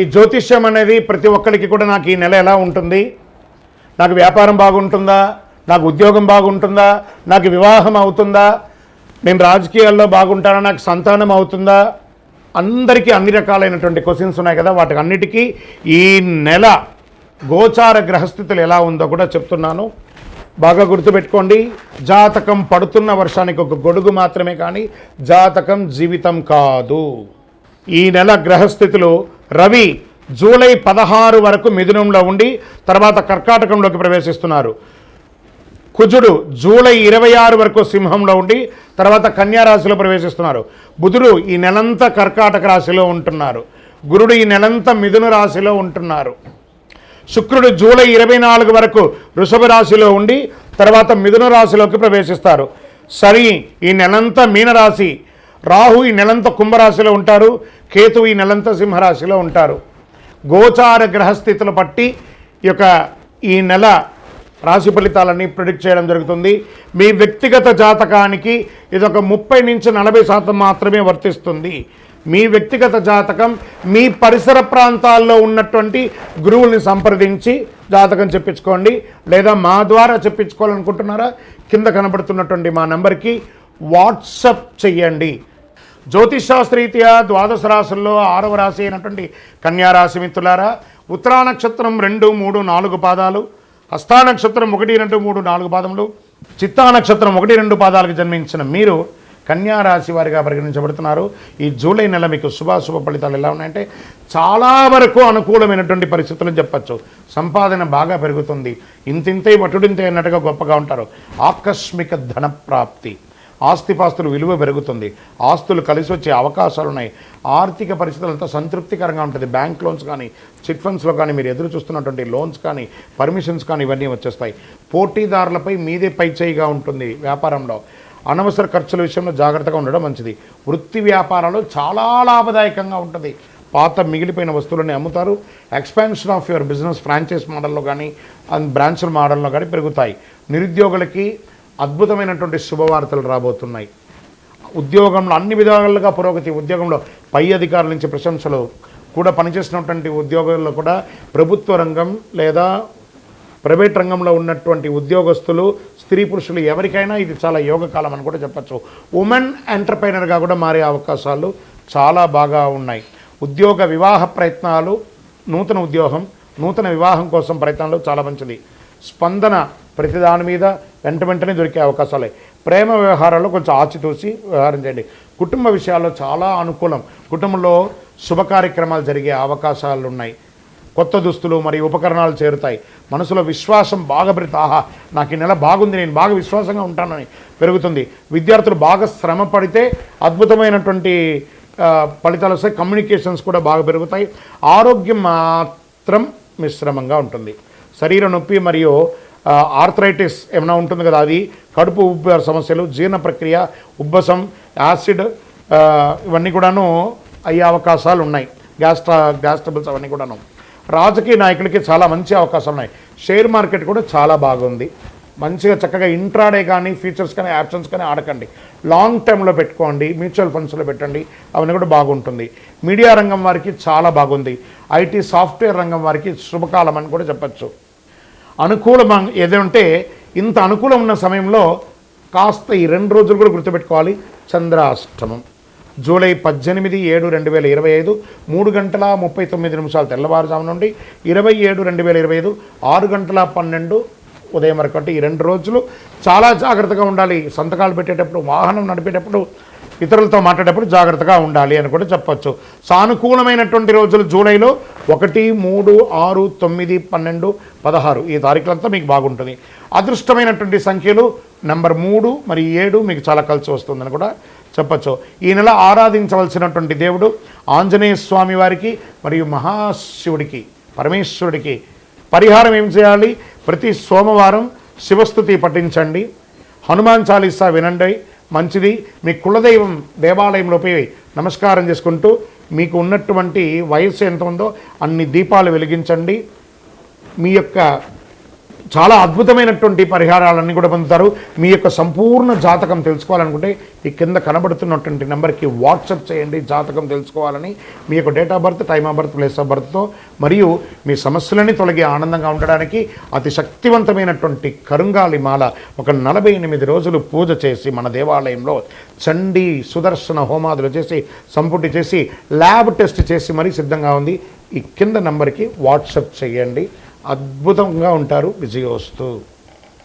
ఈ జ్యోతిష్యం అనేది ప్రతి ఒక్కరికి కూడా నాకు ఈ నెల ఎలా ఉంటుంది? నాకు వ్యాపారం బాగుంటుందా? నాకు ఉద్యోగం బాగుంటుందా? నాకు వివాహం అవుతుందా? నేను రాజకీయాల్లో బాగుంటానా? నాకు సంతానం అవుతుందా? అందరికీ అన్ని రకాలైనటువంటి క్వశ్చన్స్ ఉన్నాయి కదా. వాటికి అన్నిటికీ ఈ నెల గోచార గ్రహస్థితులు ఎలా ఉందో కూడా చెప్తున్నాను. బాగా గుర్తుపెట్టుకోండి. జాతకం పడుతున్న వర్షానికి ఒక గొడుగు మాత్రమే కానీ జాతకం జీవితం కాదు. ఈ నెల గ్రహస్థితులు రవి జూలై పదహారు వరకు మిథునంలో ఉండి తర్వాత కర్కాటకంలోకి ప్రవేశిస్తున్నారు. కుజుడు జూలై ఇరవై ఆరు వరకు సింహంలో ఉండి తర్వాత కన్యా రాశిలో ప్రవేశిస్తున్నారు. బుధుడు ఈ నెలంతా కర్కాటక రాశిలో ఉంటున్నారు. గురుడు ఈ నెలంతా మిథున రాశిలో ఉంటున్నారు. శుక్రుడు జూలై ఇరవై నాలుగు వరకు వృషభ రాశిలో ఉండి తర్వాత మిథున రాశిలోకి ప్రవేశిస్తారు. సరి ఈ నెలంతా మీనరాశి. రాహు ఈ నెలంతా కుంభరాశిలో ఉంటారు కేతు ఈ నెలంతా సింహరాశిలో ఉంటారు. గోచార గ్రహస్థితులు బట్టి ఈ యొక్క ఈ నెల రాశి ఫలితాలన్నీ ప్రిడిక్ట్ చేయడం జరుగుతుంది. మీ వ్యక్తిగత జాతకానికి ఇది ఒక ముప్పై నుంచి నలభై శాతం మాత్రమే వర్తిస్తుంది. మీ వ్యక్తిగత జాతకం మీ పరిసర ప్రాంతాల్లో ఉన్నటువంటి గురువుల్ని సంప్రదించి జాతకం చెప్పించుకోండి. లేదా మా ద్వారా చెప్పించుకోవాలనుకుంటున్నారా? కింద కనబడుతున్నటువంటి మా నెంబర్కి వాట్సప్ చెయ్యండి. జ్యోతిషాస్త్రీత్యా ద్వాదశ రాశుల్లో ఆరవ రాశి అయినటువంటి కన్యారాశి మిత్రులారా ఉత్తరా నక్షత్రం రెండు మూడు నాలుగు పాదాలు హస్తా నక్షత్రం ఒకటి రెండు మూడు నాలుగు పాదములు చిత్తా నక్షత్రం ఒకటి రెండు పాదాలకు జన్మించిన మీరు కన్యారాశి వారిగా పరిగణించబడుతున్నారు. ఈ జూలై నెల మీకు శుభాశుభ ఫలితాలు ఎలా ఉన్నాయంటే చాలా వరకు అనుకూలమైనటువంటి పరిస్థితులు చెప్పచ్చు. సంపాదన బాగా పెరుగుతుంది. ఇంతింతే వటుడింతే అన్నట్టుగా గొప్పగా ఉంటారు. ఆకస్మిక ధన ప్రాప్తి ఆస్తిపాస్తులు విలువ పెరుగుతుంది. ఆస్తులు కలిసి వచ్చే అవకాశాలు ఉన్నాయి ఆర్థిక పరిస్థితులంతా సంతృప్తికరంగా ఉంటుంది. బ్యాంక్ లోన్స్ కానీ చిట్ ఫండ్స్లో కానీ మీరు ఎదురు చూస్తున్నటువంటి లోన్స్ కానీ పర్మిషన్స్ కానీ ఇవన్నీ వచ్చేస్తాయి. పోటీదారులపై మీదే పై చేయిగా ఉంటుంది వ్యాపారంలో. అనవసర ఖర్చుల విషయంలో జాగ్రత్తగా ఉండడం మంచిది. వృత్తి వ్యాపారాలు చాలా లాభదాయకంగా ఉంటుంది. పాత మిగిలిపోయిన వస్తువులని అమ్ముతారు. Expansion of your business franchise మోడల్లో కానీ అండ్ బ్రాంచ్ల మోడల్లో కానీ పెరుగుతాయి. నిరుద్యోగులకి అద్భుతమైనటువంటి శుభవార్తలు రాబోతున్నాయి. ఉద్యోగంలో అన్ని విధాలుగా పురోగతి ఉద్యోగంలో పై అధికారుల నుంచి ప్రశంసలు కూడా పనిచేసినటువంటి ఉద్యోగుల్లో కూడా ప్రభుత్వ రంగం లేదా ప్రైవేట్ రంగంలో ఉన్నటువంటి ఉద్యోగస్తులు స్త్రీ పురుషులు ఎవరికైనా ఇది చాలా యోగకాలం అని కూడా చెప్పచ్చు. ఉమెన్ ఎంటర్ప్రైనర్గా కూడా మారే అవకాశాలు చాలా బాగా ఉన్నాయి. ఉద్యోగ వివాహ ప్రయత్నాలు నూతన ఉద్యోగం నూతన వివాహం కోసం ప్రయత్నాలు చాలా మంచిది. స్పందన ప్రతి దాని మీద వెంట వెంటనే దొరికే అవకాశాలు. ప్రేమ వ్యవహారాల్లో కొంచెం ఆచితూసి వ్యవహారం చేయండి. కుటుంబ విషయాల్లో చాలా అనుకూలం. కుటుంబంలో శుభ కార్యక్రమాలు జరిగే అవకాశాలు ఉన్నాయి. కొత్త దుస్తులు మరియు ఉపకరణాలు చేరుతాయి. మనసులో విశ్వాసం బాగా పెడితే ఆహా నాకు ఈ నెల బాగుంది. నేను బాగా విశ్వాసంగా ఉంటానని పెరుగుతుంది. విద్యార్థులు బాగా శ్రమ పడితే అద్భుతమైనటువంటి ఫలితాలు వస్తాయి. కమ్యూనికేషన్స్ కూడా బాగా పెరుగుతాయి. ఆరోగ్యం మాత్రం మిశ్రమంగా ఉంటుంది. శరీర నొప్పి మరియు ఆర్థరైటిస్ ఏమైనా ఉంటుంది కదా అది కడుపు ఉబ్బ సమస్యలు జీర్ణ ప్రక్రియ ఉబ్బసం యాసిడ్ ఇవన్నీ కూడాను అయ్యే అవకాశాలు ఉన్నాయి. గ్యాస్ట్రా గ్యాస్ ట్రబుల్స్ అవన్నీ కూడాను. రాజకీయ నాయకులకి చాలా మంచి అవకాశాలు ఉన్నాయి. షేర్ మార్కెట్ కూడా చాలా బాగుంది. మంచిగా చక్కగా ఇంట్రాడే కానీ ఫీచర్స్ కానీ ఆప్షన్స్ కానీ ఆడకండి. లాంగ్ టైంలో పెట్టుకోండి మ్యూచువల్ ఫండ్స్లో పెట్టండి అవన్నీ కూడా బాగుంటుంది. మీడియా రంగం వారికి చాలా బాగుంది. ఐటీ సాఫ్ట్వేర్ రంగం వారికి శుభకాలం అని కూడా చెప్పచ్చు. అనుకూలం ఏదంటే ఇంత అనుకూలం ఉన్న సమయంలో కాస్త ఈ రెండు రోజులు కూడా గుర్తుపెట్టుకోవాలి. చంద్రాష్టమం. జూలై పద్దెనిమిది ఏడు రెండు వేల ఇరవై ఐదు మూడు గంటల ముప్పై తొమ్మిది నిమిషాలు తెల్లవారుజాము నుండి ఇరవై ఏడు రెండు వేల ఇరవై ఐదు ఆరు గంటల పన్నెండు ఉదయం వరకు. అంటే ఈ రెండు రోజులు చాలా జాగ్రత్తగా ఉండాలి. సంతకాలు పెట్టేటప్పుడు వాహనం నడిపేటప్పుడు ఇతరులతో మాట్లాడేటప్పుడు జాగ్రత్తగా ఉండాలి అని కూడా చెప్పచ్చు. సానుకూలమైనటువంటి రోజులు జూలైలో ఒకటి మూడు ఆరు తొమ్మిది పన్నెండు పదహారు. ఈ తారీఖులంతా మీకు బాగుంటుంది. అదృష్టమైనటువంటి సంఖ్యలు నెంబర్ మూడు మరి ఏడు మీకు చాలా కలిసి వస్తుందని కూడా చెప్పచ్చు. ఈ నెల ఆరాధించవలసినటువంటి దేవుడు ఆంజనేయ స్వామి వారికి మరియు మహాశివుడికి పరమేశ్వరుడికి పరిహారం ఏం చేయాలి? ప్రతి సోమవారం శివస్థుతి పఠించండి. హనుమాన్ చాలీసా వినండి. మంచిది. మీ కులదైవం దేవాలయంలో పోయి నమస్కారం చేసుకుంటూ మీకు ఉన్నటువంటి వయస్సు ఎంత ఉందో అన్ని దీపాలు వెలిగించండి. మీ యొక్క చాలా అద్భుతమైనటువంటి పరిహారాలన్నీ కూడా పొందుతారు. మీ యొక్క సంపూర్ణ జాతకం తెలుసుకోవాలనుకుంటే ఈ కింద కనబడుతున్నటువంటి నెంబర్కి వాట్సప్ చేయండి జాతకం తెలుసుకోవాలని. మీ యొక్క date of birth time of birth place of బర్త్తో మరియు మీ సమస్యలని తొలగి ఆనందంగా ఉండడానికి అతి శక్తివంతమైనటువంటి కరుంగాలి మాల ఒక నలభై ఎనిమిది రోజులు పూజ చేసి మన దేవాలయంలో చండీ సుదర్శన హోమాదులు చేసి సంపుటి చేసి ల్యాబ్ టెస్ట్ చేసి మరీ సిద్ధంగా ఉంది. ఈ కింద నెంబర్కి వాట్సాప్ చేయండి. అద్భుతంగా ఉంటారు విజయోస్తు